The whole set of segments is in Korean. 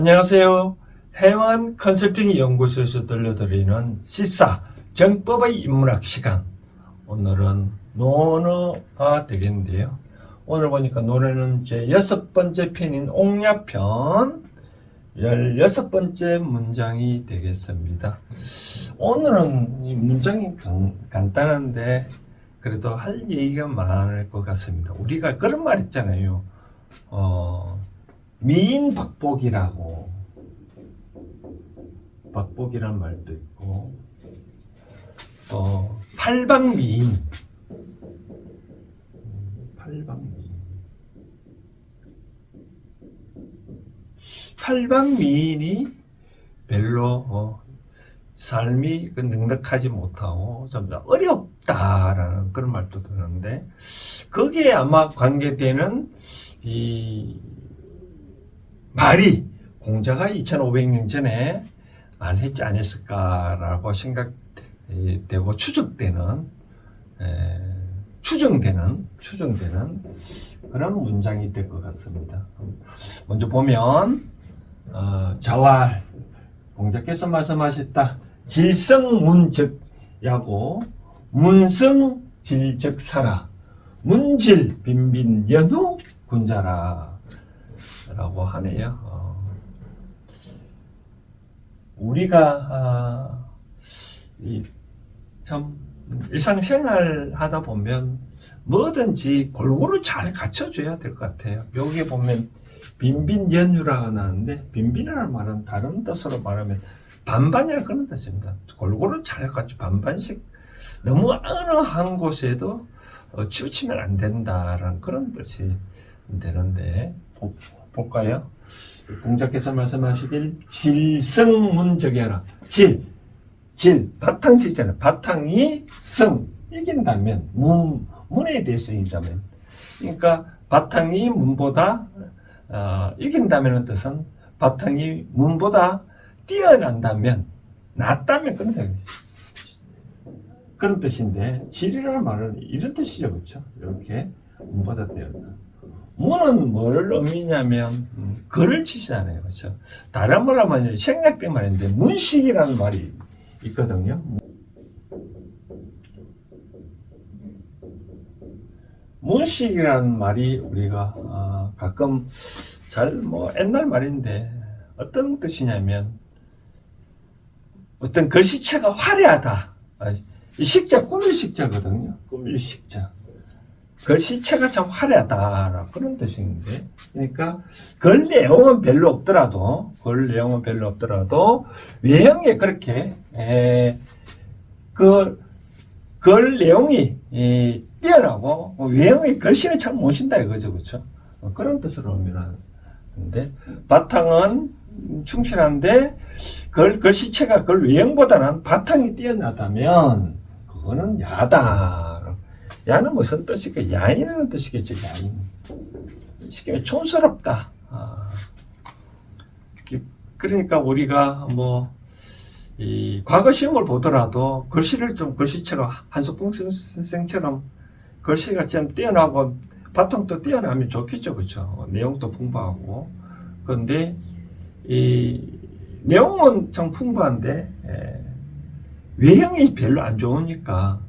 안녕하세요. 해완 컨설팅 연구소에서 들려드리는 시사 정법의 인문학 시간. 오늘은 논어가 되겠는데요. 오늘 보니까 노래는 제 여섯 번째 편인 옥야편 열여섯 번째 문장이 되겠습니다. 오늘은 이 문장이 간, 간단한데 그래도 할 얘기가 많을 것 같습니다. 우리가 그런 말 있잖아요. 어, 미인 박복이라고. 박복이란 말도 있고 또 팔방미인. 음, 팔방미인. 팔방미인이 별로 어, 삶이 그 넉넉하지 못하고 좀더 어렵다라는 그런 말도 드는데 거기에 아마 관계되는 이 말이 공자가 2500년 전에 말했지 않았을까라고 생각되고 추측되는 에, 추정되는 추정되는 그런 문장이 될 것 같습니다. 먼저 보면 어, 자왈 공자께서 말씀하셨다. 질성문적야고 문성질적사라 문질 빈빈 연후 군자라 라고 하네요. 어, 우리가 아, 이, 참 일상생활 하다 보면 뭐든지 골고루 잘 갖춰줘야 될 것 같아요. 여기 보면 빈빈 연유라고 나왔는데 빈빈이라는 말은 다른 뜻으로 말하면 반반이라는 그런 뜻입니다. 골고루 잘 갖춰 반반씩 너무 어느 한 곳에도 어, 치우치면 안 된다라는 그런 뜻이 되는데 보- 볼까요? 공자께서 말씀하시길 질성문적이라 질, 질 바탕 지잖아요. 바탕이 성 이긴다면 문 문에 대해서 이긴다면 그러니까 바탕이 문보다 어, 이긴다면은 뜻은 바탕이 문보다 뛰어난다면 낫다면 그런 뜻 그런 뜻인데 질이라는 말은 이런 뜻이죠, 그렇죠? 이렇게 문보다 뛰어난 다. 문은 뭘 의미냐면 음, 글을 치잖아요, 그렇죠? 다른 말로 하면 생략된 말인데 문식이라는 말이 있거든요. 문식이라는 말이 우리가 아, 가끔 잘 뭐 옛날 말인데 어떤 뜻이냐면 어떤 글씨체가 화려하다. 아, 이 식자 꾸밀 식자거든요. 꾸밀 식자. 글씨체가 참 화려하다 그런 뜻인데. 그러니까 글 내용은 별로 없더라도 글 내용은 별로 없더라도 외형에 그렇게 에, 그, 글 내용이 이, 뛰어나고 외형의 글씨를 참 모신다 이거죠. 그렇죠? 어, 그런 뜻으로 의미하는데 바탕은 충실한데 글, 글씨체가 글 외형보다는 바탕이 뛰어나다면 그거는 야다 야는 무슨 뜻일까? 야인이라는 뜻이겠죠, 야인. 쉽게 촌스럽다. 아, 그- 그러니까 우리가 뭐, 이 과거 시험을 보더라도 글씨를 좀 글씨체가 한석봉 선생처럼 글씨가 좀 뛰어나고 바탕도 뛰어나면 좋겠죠, 그렇죠? 내용도 풍부하고. 그런데 이 내용은 참 풍부한데 에, 외형이 별로 안 좋으니까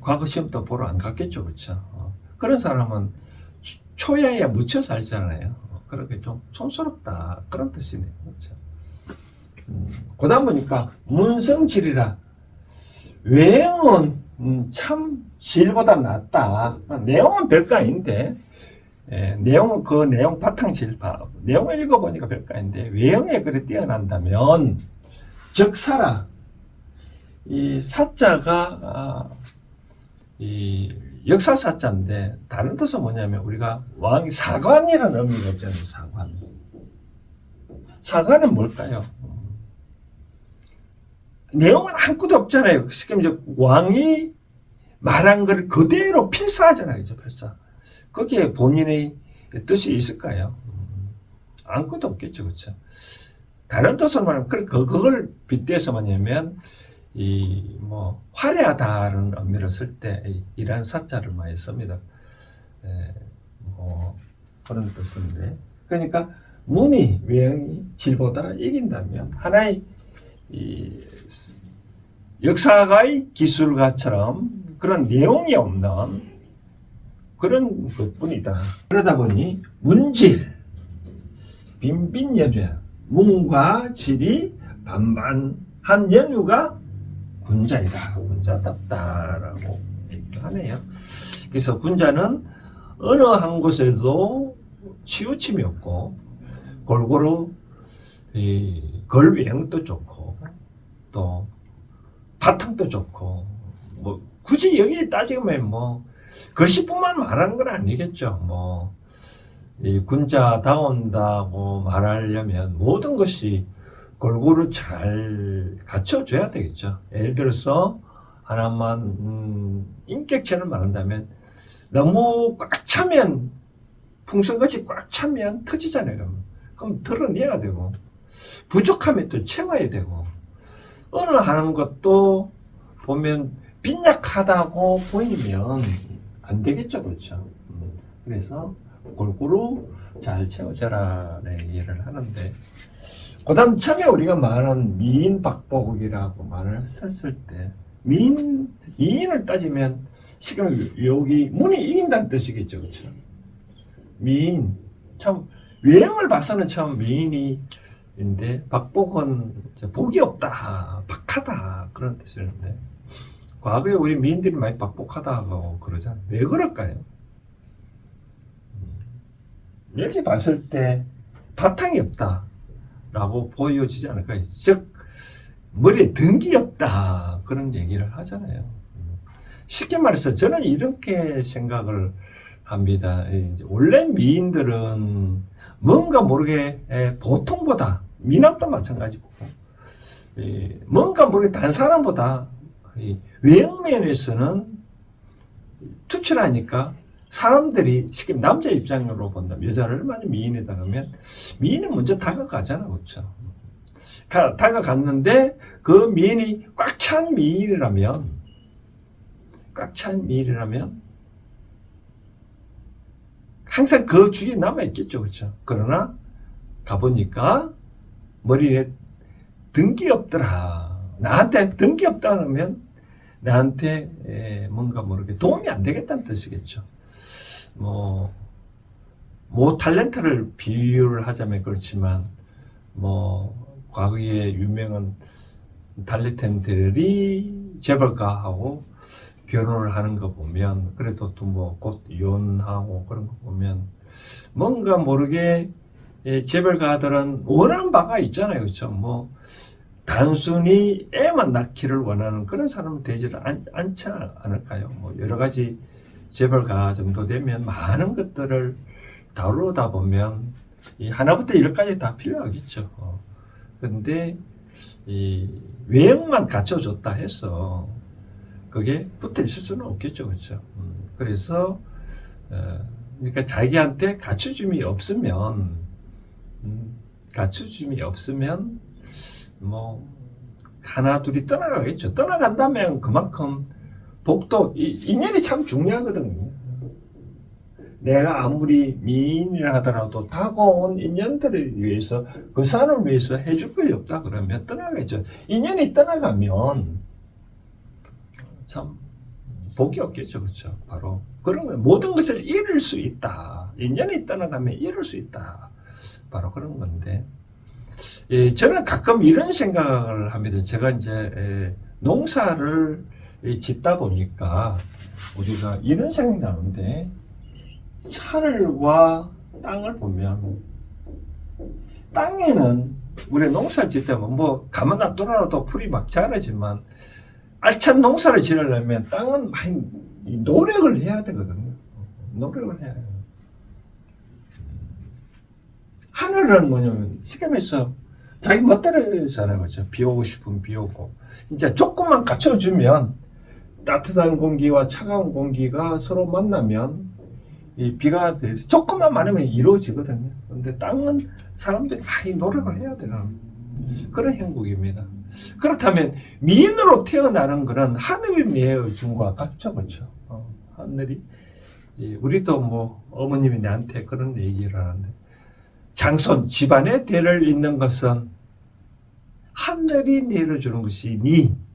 과거 시험도 보러 안 갔겠죠, 그렇죠? 어, 그런 사람은 초- 초야에 묻혀 살잖아요. 어, 그렇게 좀 촌스럽다 그런 뜻이네요, 그렇죠? 음, 그다음 보니까 문성질이라 외형은 음, 참 질보다 낫다. 내용은 별거 아닌데 예, 내용은 그 내용 바탕질 봐. 내용을 읽어보니까 별거 아닌데 외형에 그래 뛰어난다면 적사라 이 사자가 아, 이 역사 사자인데 다른 뜻은 뭐냐면 우리가 왕 사관이라는 의미가 있잖아요. 사관. 사관은 뭘까요? 내용은 아무것도 없잖아요. 쉽게 말해 왕이 말한 걸 그대로 필사하잖아요. 그죠? 필사. 거기에 본인의 뜻이 있을까요? 음, 아무것도 없겠죠. 그렇죠? 다른 뜻으로 말하면 그걸 빗대서 뭐냐면 이 뭐 화려하다는 의미를 쓸 때 이러한 사자를 많이 씁니다. 에, 뭐 그런 뜻인데 그러니까 문이 외형이 질보다 이긴다면 하나의 이 역사가의 기술가처럼 그런 내용이 없는 그런 것뿐이다. 그러다 보니 문질, 빈빈연유, 문과 질이 반반한 연유가 군자이다. 군자답다라고 얘기를 하네요. 그래서 군자는 어느 한 곳에도 치우침이 없고 골고루 이 걸외형도 좋고 또 바탕도 좋고 뭐 굳이 여기 따지면 뭐 글씨뿐만 말하는 건 아니겠죠. 뭐이 군자다운다고 말하려면 모든 것이 골고루 잘 갖춰줘야 되겠죠. 예를 들어서 하나만 음, 인격체를 말한다면 너무 꽉 차면 풍선같이 꽉 차면 터지잖아요. 그럼 드러내야 되고 부족하면 또 채워야 되고 어느 하는 것도 보면 빈약하다고 보이면 안 되겠죠, 그렇죠? 음, 그래서 골고루 잘 채워져라 얘기를 하는데 그 다음 처음에 우리가 말하는 미인 박복이라고 말을 썼을 때 미인 미인을 따지면 지금 여기 문이 이긴다는 뜻이겠죠, 그렇죠? 미인 참 외형을 봐서는 참 미인이인데 박복은 복이 없다, 박하다 그런 뜻이었는데 과거에 우리 미인들이 많이 박복하다고 그러잖아요. 왜 그럴까요? 음, 여기 봤을 때 바탕이 없다 라고 보여지지 않을까요? 즉 머리에 등기 없다 그런 얘기를 하잖아요. 음, 쉽게 말해서 저는 이렇게 생각을 합니다. 이제 원래 미인들은 뭔가 모르게 에, 보통보다 미남도 마찬가지고 이, 뭔가 모르게 다른 사람보다 이 외형면에서는 투철하니까 사람들이 쉽게 남자 입장으로 본다면 여자를 많이 미인에다 하면 미인은 먼저 다가가잖아 그렇죠 가- 다가갔는데 그 미인이 꽉 찬 미인이라면 꽉 찬 미인이라면 항상 그 주위에 남아있겠죠 그렇죠 그러나 가보니까 머리에 등기 없더라. 나한테 등기 없다 그러면 나한테 에, 뭔가 모르게 도움이 안 되겠다는 뜻이겠죠. 뭐, 모 탤런트를 비유를 하자면 그렇지만, 뭐, 과거에 유명한 탤런트들이 재벌가하고 결혼을 하는 거 보면, 그래도 또 뭐 곧 이혼하고 그런 거 보면, 뭔가 모르게 예, 재벌가들은 원하는 바가 있잖아요. 그렇죠? 뭐, 단순히 애만 낳기를 원하는 그런 사람은 되지를 않, 않지 않을까요? 뭐 여러 가지 재벌가 정도 되면 많은 것들을 다루다 보면 이 하나부터 열까지 다 필요하겠죠. 어. 근데 이 외형만 갖춰줬다 해서 그게 붙어 있을 수는 없겠죠, 그렇죠? 음, 그래서 어, 그러니까 자기한테 갖춰줌이 없으면 음, 갖춰줌이 없으면 뭐 하나 둘이 떠나가겠죠. 떠나간다면 그만큼 복도 이, 인연이 참 중요하거든요. 내가 아무리 미인이라 하더라도 다가온 인연들을 위해서 그 사람을 위해서 해줄 것이 없다 그러면 떠나겠죠. 인연이 떠나가면 참 복이 없겠죠, 그렇죠? 바로 그런 거 모든 것을 잃을 수 있다. 인연이 떠나가면 잃을 수 있다. 바로 그런 건데. 예, 저는 가끔 이런 생각을 합니다. 제가 이제 예, 농사를 예, 짓다 보니까 우리가 이런 생각이 나는데 하늘과 땅을 보면 땅에는 우리 농사를 짓다면 뭐 가만 놔두라도 풀이 막 자라지만 알찬 농사를 지으려면 땅은 많이 노력을 해야 되거든요. 노력을 해야 해요. 하늘은 뭐냐면 쉽게 말해서 자기 멋대로 거죠. 비 오고 싶으면 비 오고. 진짜 조금만 갖춰주면 따뜻한 공기와 차가운 공기가 서로 만나면 이 비가 돼서 조금만 많으면 이루어지거든요. 근데 땅은 사람들이 많이 노력을 해야 되는 그런 형국입니다. 그렇다면 미인으로 태어나는 것은 하늘이 내어준 것과 같죠, 그렇죠? 어, 하늘이 예, 우리도 뭐 어머님이 나한테 그런 얘기를 하는데 장손 집안의 대를 잇는 것은 하늘이 내려주는 것이니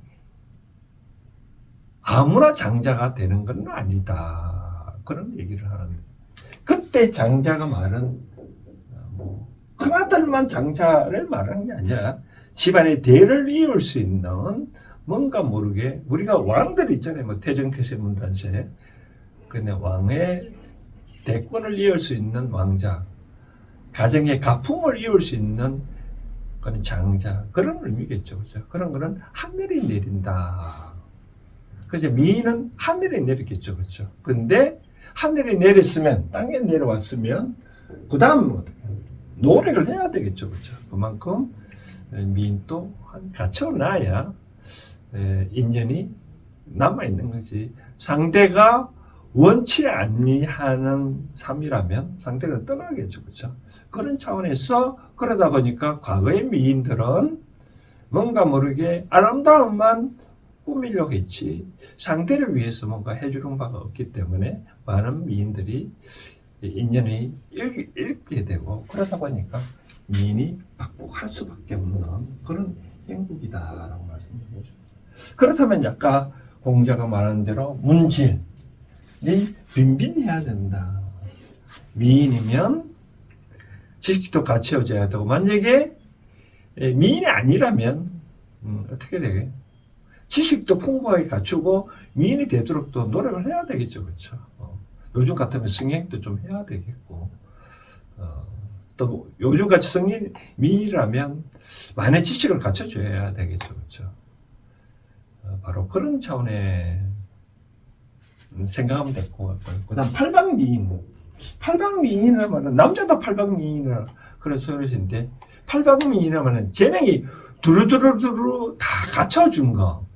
아무나 장자가 되는 건 아니다. 그런 얘기를 하는데 그때 장자가 말은 어, 뭐 큰아들만 장자를 말하는 게 아니라 집안의 대를 이을 수 있는 뭔가 모르게 우리가 왕들 있잖아요. 뭐 태정태세 문단세 근데 왕의 대권을 이을 수 있는 왕자 가정의 가풍을 이을 수 있는 그런 장자 그런 의미겠죠. 그죠? 그런 거는 하늘이 내린다. 그죠? 미인은 하늘에 내렸겠죠. 그렇죠? 근데 하늘에 내렸으면 땅에 내려왔으면 그 다음 노력을 해야 되겠죠. 그렇죠? 그만큼 미인도 한 갖춰놔야 에, 인연이 남아 있는 거지. 상대가 원치 아니하는 삶이라면 상대를 떠나겠죠. 그렇죠? 그런 차원에서 그러다 보니까 과거의 미인들은 뭔가 모르게 아름다움만 꾸미려고 했지 상대를 위해서 뭔가 해주는 바가 없기 때문에 많은 미인들이 인연이 읽- 읽게 되고 그러다 보니까 미인이 박복할 수밖에 없는 그런 행복이다라고 말씀드리죠. 그렇다면 아까 공자가 말한 대로 문질이 빈빈해야 된다. 미인이면 지식도 갖춰져야 되고 만약에 에, 미인이 아니라면 음, 어떻게 되게 지식도 풍부하게 갖추고 미인이 되도록 또 노력을 해야 되겠죠, 그렇죠? 어, 요즘 같으면 승행도 좀 해야 되겠고 어, 또 요즘 같이 성인 미인이라면 많은 지식을 갖춰줘야 되겠죠, 그렇죠? 어, 바로 그런 차원의 음, 생각하면 될 것 같고요. 그 다음 팔방 미인, 팔방 미인이라면 남자도 팔방 미인이라 그런 소리인데 팔방 미인이라면 재능이 두루두루두루 다 갖춰준 거.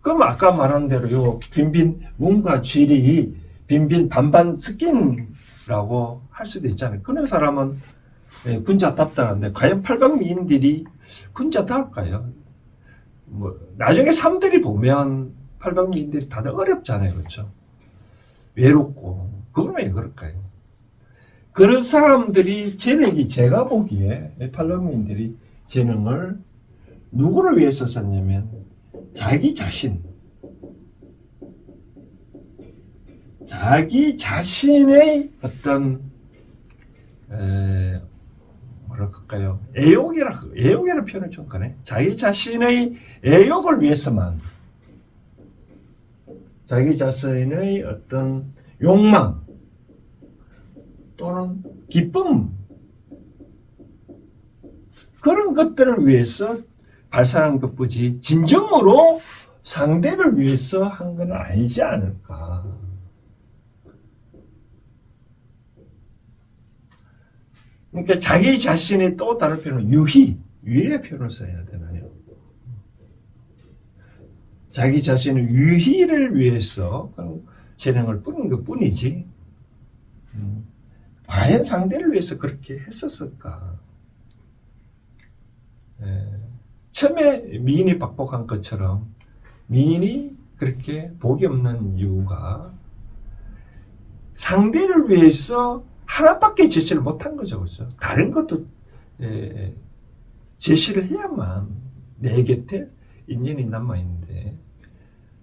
그럼 아까 말한 대로 요 빈빈 문과 쥐리 빈빈 반반 스킨라고 할 수도 있잖아요. 그런 사람은 예, 군자답다는데 과연 팔방미인들이 군자다울까요? 뭐 나중에 삼들이 보면 팔방미인들이 다들 어렵잖아요, 그렇죠? 외롭고 그건 왜 그럴까요? 그런 사람들이 재능이 제가 보기에 팔방미인들이 재능을 누구를 위해서 썼냐면 자기 자신, 자기 자신의 어떤 에, 뭐랄까요? 애욕이라 애욕이라는 표현을 좀 꺼내 자기 자신의 애욕을 위해서만. 자기 자신의 어떤 욕망 또는 기쁨. 그런 것들을 위해서 발산한 것뿐이지 진정으로 상대를 위해서 한 건 아니지 않을까. 그러니까 자기 자신의 또 다른 표현은 유희, 유희의 표현을 써야 되나요? 자기 자신의 유희를 위해서 재능을 뿌린 것 뿐이지, 음, 과연 상대를 위해서 그렇게 했었을까? 예, 처음에 미인이 박복한 것처럼 미인이 그렇게 복이 없는 이유가 상대를 위해서 하나밖에 제시를 못한 거죠, 그죠? 다른 것도 예, 제시를 해야만 내 곁에 인연이 남아 있는데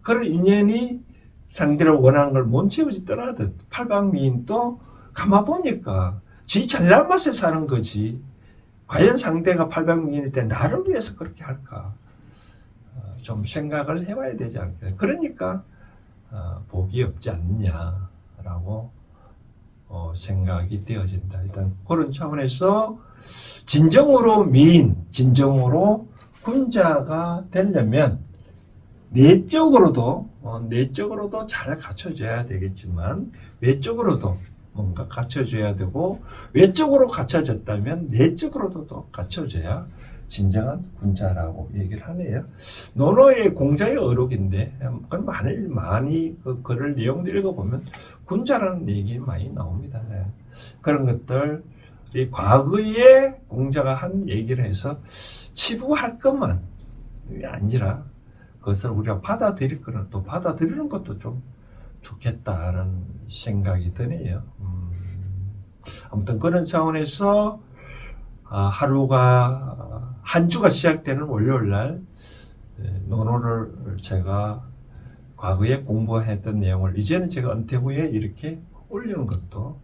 그런 인연이 상대를 원하는 걸못 채우지 떠나듯 팔방미인도 가만 보니까 지 잘난 맛에 사는 거지. 과연 상대가 팔방미인일 때 나를 위해서 그렇게 할까? 어, 좀 생각을 해봐야 되지 않을까? 그러니까 어, 복이 없지 않느냐라고 어, 생각이 되어집니다. 일단 그런 차원에서 진정으로 미인, 진정으로 군자가 되려면 내적으로도 어, 내적으로도 잘 갖춰져야 되겠지만 외적으로도 뭔가 갖춰져야 되고 외적으로 갖춰졌다면 내적으로도 또 갖춰져야 진정한 군자라고 얘기를 하네요. 논어의 공자의 어록인데 많이 많이 그 글을 내용들 읽어보면 군자라는 얘기 많이 나옵니다. 네. 그런 것들 이 과거에 공자가 한 얘기를 해서 치부할 것만 아니라 그것을 우리가 받아들일 거는 또 받아들이는 것도 좀 좋겠다는 생각이 드네요. 음, 아무튼 그런 차원에서 아, 하루가 한 주가 시작되는 월요일 날 예, 논어를 제가 과거에 공부했던 내용을 이제는 제가 은퇴 후에 이렇게 올리는 것도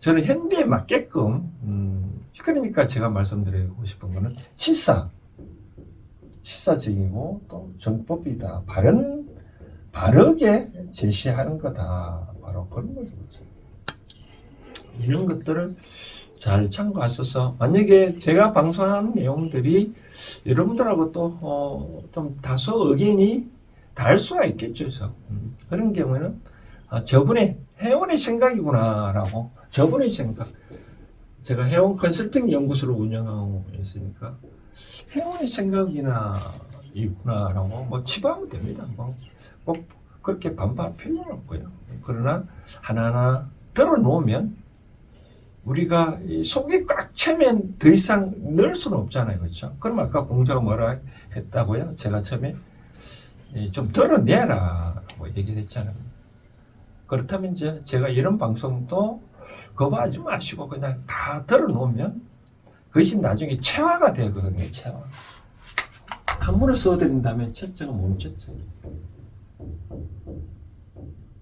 저는 현대에 맞게끔 음, 그러니까 제가 말씀드리고 싶은 거는 실사 실사적이고 또 정법이다 바른 바르게 제시하는 거다 바로 그런 거죠 이런 것들을 잘 참고하셔서 만약에 제가 방송하는 내용들이 여러분들하고 또 어, 좀 다소 의견이 다를 수가 있겠죠. 저. 음, 그런 경우에는 아, 저분의 회원의 생각이구나라고 저분의 생각 제가 회원 컨설팅 연구소를 운영하고 있으니까 회원의 생각이나 있구나라고 뭐 치부하면 됩니다. 뭐, 꼭 그렇게 반발할 필요는 없고요. 그러나 하나하나 들어놓으면 우리가 이 속이 꽉 차면 더 이상 넣을 수는 없잖아요. 그렇죠? 그럼 아까 공자가 뭐라 했다고요? 제가 처음에 이좀 덜어내라 라고 얘기를 했잖아요. 그렇다면 이제 제가 이런 방송도 거부하지 마시고 그냥 다 덜어놓으면 그것이 나중에 체화가 되거든요. 체화. 한문을 써드린다면 첫째가 뭔 첫째?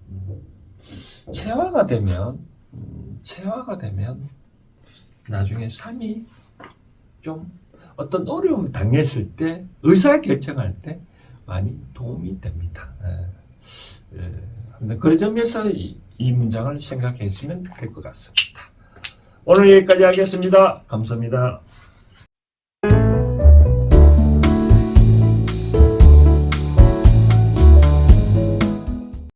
음, 체화가 되면 음, 체화가 되면 나중에 삶이 좀 어떤 어려움 당했을 때 의사 결정할 때 많이 도움이 됩니다. 예. 예. 그런 점에서 이, 이 문장을 생각했으면 될 것 같습니다. 오늘 여기까지 하겠습니다. 감사합니다.